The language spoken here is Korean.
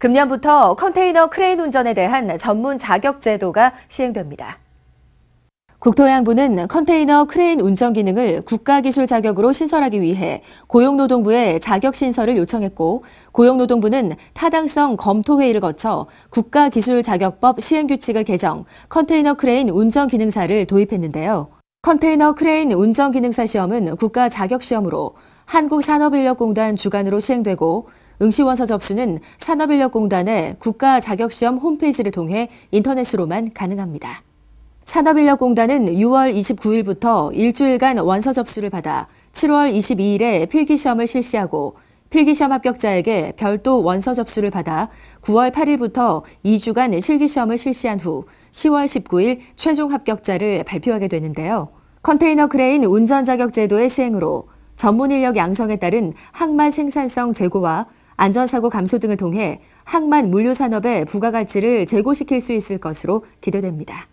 금년부터 컨테이너 크레인 운전에 대한 전문 자격 제도가 시행됩니다. 국토해양부는 컨테이너 크레인 운전 기능을 국가기술 자격으로 신설하기 위해 고용노동부에 자격 신설을 요청했고 고용노동부는 타당성 검토 회의를 거쳐 국가기술 자격법 시행규칙을 개정 컨테이너 크레인 운전 기능사를 도입했는데요. 컨테이너 크레인 운전 기능사 시험은 국가 자격 시험으로 한국산업인력공단 주관으로 시행되고 응시원서 접수는 산업인력공단의 국가 자격시험 홈페이지를 통해 인터넷으로만 가능합니다. 산업인력공단은 6월 29일부터 일주일간 원서 접수를 받아 7월 22일에 필기시험을 실시하고 필기시험 합격자에게 별도 원서 접수를 받아 9월 8일부터 2주간 실기시험을 실시한 후 10월 19일 최종 합격자를 발표하게 되는데요. 컨테이너 크레인 운전 자격 제도의 시행으로 전문 인력 양성에 따른 항만 생산성 제고와 안전사고 감소 등을 통해 항만 물류 산업의 부가가치를 제고시킬 수 있을 것으로 기대됩니다.